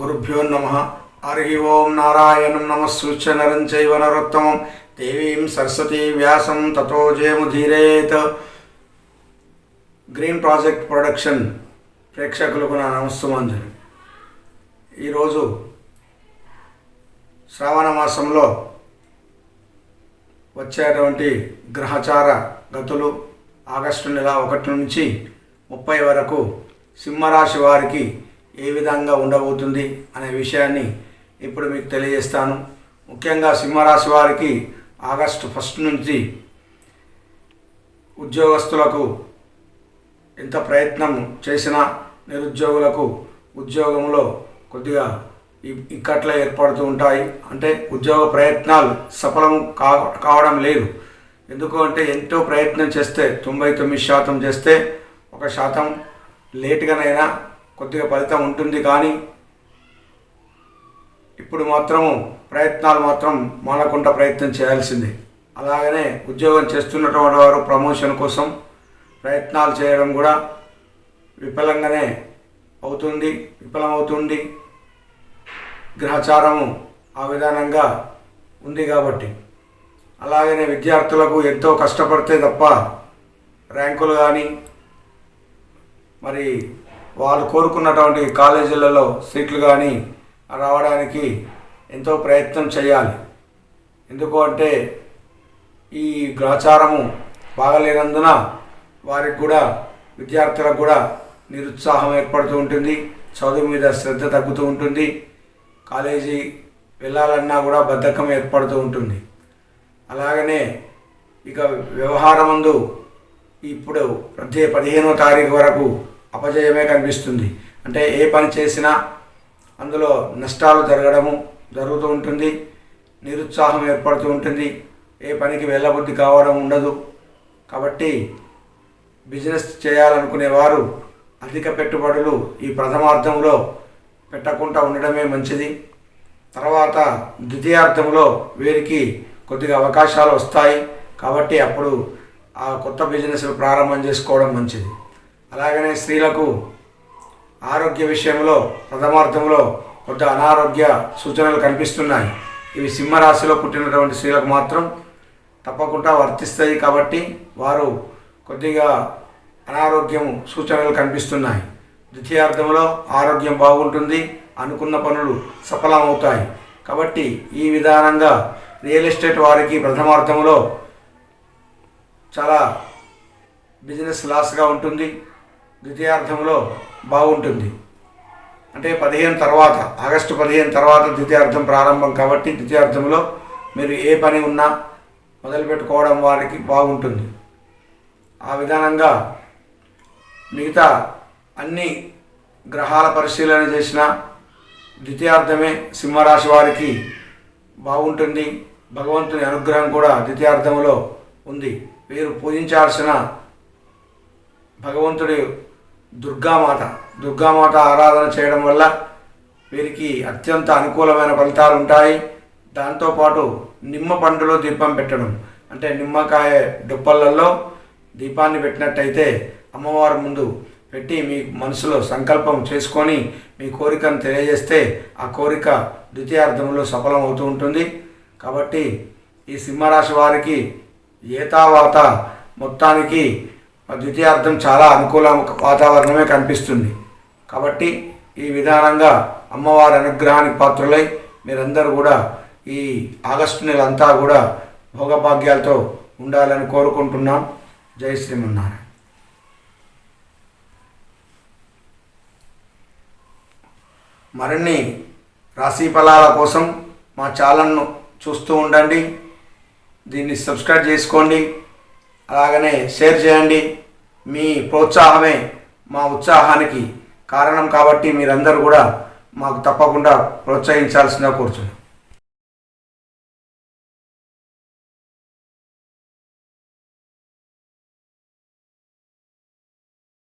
గురుభ్యో నమ హరి ఓం నారాయణం నమస్సూచ్య నరం చైవ నరోత్తమం దేవీం సరస్వతీ వ్యాసం తతో జయముధీరేత్ గ్రీన్ ప్రాజెక్ట్ ప్రొడక్షన్ ప్రేక్షకులకు నా నమస్సుమాంజలి। ఈరోజు శ్రావణ మాసంలో వచ్చేటువంటి గ్రహచార గతులు ఆగస్టు నెల ఒకటి నుంచి ముప్పై వరకు సింహరాశి వారికి ఏ విధంగా ఉండబోతుంది అనే విషయాన్ని ఇప్పుడు మీకు తెలియజేస్తాను. ముఖ్యంగా సింహరాశి వారికి ఆగస్టు ఫస్ట్ నుంచి ఉద్యోగస్తులకు ఎంత ప్రయత్నం చేసినా నిరుద్యోగులకు ఉద్యోగంలో కొద్దిగా ఇక్కట్లే ఏర్పడుతూ ఉంటాయి. అంటే ఉద్యోగ ప్రయత్నాలు సఫలం కా కావడం లేదు. ఎందుకు అంటే ఎంతో ప్రయత్నం చేస్తే తొంభై తొమ్మిది శాతం చేస్తే ఒక శాతం లేటుగానైనా కొద్దిగా ఫలితం ఉంటుంది కానీ ఇప్పుడు మాత్రము ప్రయత్నాలు మాత్రం మానకుండా ప్రయత్నం చేయాల్సిందే. అలాగనే ఉద్యోగం చేస్తున్నటువంటి వారు ప్రమోషన్ కోసం ప్రయత్నాలు చేయడం కూడా విఫలంగానే అవుతుంది విఫలమవుతుంది. గ్రహచారము ఆ విధానంగా ఉంది కాబట్టి. అలాగనే విద్యార్థులకు ఎంతో కష్టపడితే తప్ప ర్యాంకులు కానీ మరి వాళ్ళు కోరుకున్నటువంటి కాలేజీలలో సీట్లు కానీ రావడానికి ఎంతో ప్రయత్నం చేయాలి. ఎందుకు అంటే ఈ గ్రహచారము బాగలేనందున వారికి కూడా విద్యార్థులకు కూడా నిరుత్సాహం ఏర్పడుతూ ఉంటుంది చదువు మీద శ్రద్ధ తగ్గుతూ ఉంటుంది కాలేజీ వెళ్ళాలన్నా కూడా బద్ధకం ఏర్పడుతూ ఉంటుంది. అలాగనే ఇక వ్యవహారమందు ఇప్పుడు ప్రతి పదిహేనో తారీఖు వరకు అపజయమే కనిపిస్తుంది. అంటే ఏ పని చేసినా అందులో నష్టాలు జరగడము జరుగుతూ ఉంటుంది నిరుత్సాహం ఏర్పడుతూ ఉంటుంది. ఏ పనికి వెళ్ళబుద్ధి కావడం ఉండదు. కాబట్టి బిజినెస్ చేయాలనుకునేవారు అధిక పెట్టుబడులు ఈ ప్రథమార్థంలో పెట్టకుండా ఉండడమే మంచిది. తర్వాత ద్వితీయార్థంలో వీరికి కొద్దిగా అవకాశాలు వస్తాయి. కాబట్టి అప్పుడు ఆ కొత్త బిజినెస్ ప్రారంభం చేసుకోవడం మంచిది. అలాగనే స్త్రీలకు ఆరోగ్య విషయంలో ప్రథమార్థంలో కొంత అనారోగ్య సూచనలు కనిపిస్తున్నాయి. ఇవి సింహరాశిలో పుట్టినటువంటి స్త్రీలకు మాత్రం తప్పకుండా వర్తిస్తాయి కాబట్టి వారు కొద్దిగా అనారోగ్యం సూచనలు కనిపిస్తున్నాయి. ద్వితీయార్థంలో ఆరోగ్యం బాగుంటుంది అనుకున్న పనులు సఫలమవుతాయి. కాబట్టి ఈ విధానంగా రియల్ ఎస్టేట్ వారికి ప్రథమార్థంలో చాలా బిజినెస్ లాస్గా ఉంటుంది. ద్వితీయార్థంలో బాగుంటుంది. అంటే పదిహేను తర్వాత ఆగస్టు పదిహేను తర్వాత ద్వితీయార్థం ప్రారంభం కాబట్టి ద్వితీయార్థంలో మీరు ఏ పని ఉన్నా మొదలుపెట్టుకోవడం వారికి బాగుంటుంది. ఆ విధానంగా మిగతా అన్ని గ్రహాల పరిశీలన చేసిన ద్వితీయార్థమే సింహరాశి వారికి బాగుంటుంది. భగవంతుని అనుగ్రహం కూడా ద్వితీయార్థంలో ఉంది. వీరు పూజించాల్సిన భగవంతుడి దుర్గామాత. దుర్గామాత ఆరాధన చేయడం వల్ల వీరికి అత్యంత అనుకూలమైన ఫలితాలు ఉంటాయి దాంతోపాటు నిమ్మ పండులో దీపం పెట్టడం. అంటే నిమ్మకాయ డుప్పలలో దీపాన్ని పెట్టినట్టయితే అమ్మవారి ముందు పెట్టి మీ మనసులో సంకల్పం చేసుకొని మీ కోరికను తెలియజేస్తే ఆ కోరిక ద్వితీయార్థంలో సఫలం అవుతూ ఉంటుంది. కాబట్టి ఈ సింహరాశి వారికి ఏతావాత మొత్తానికి ద్వితీయార్థం చాలా అనుకూల వాతావరణమే కనిపిస్తుంది. కాబట్టి ఈ విధానంగా అమ్మవారి అనుగ్రహానికి పాత్రులై మీరందరూ కూడా ఈ ఆగస్టు నెల అంతా కూడా భోగభాగ్యాలతో ఉండాలని కోరుకుంటున్నాం. జై శ్రీమన్నారాయణ. మరిన్ని రాశి ఫలాల కోసం మా ఛానల్ను చూస్తూ ఉండండి. దీన్ని సబ్స్క్రైబ్ చేసుకోండి. అలాగనే షేర్ చేయండి. మీ ప్రోత్సాహమే మా ఉత్సాహానికి కారణం కాబట్టి మీరందరూ కూడా మాకు తప్పకుండా ప్రోత్సహించాల్సిందిగా కోరుతున్నాం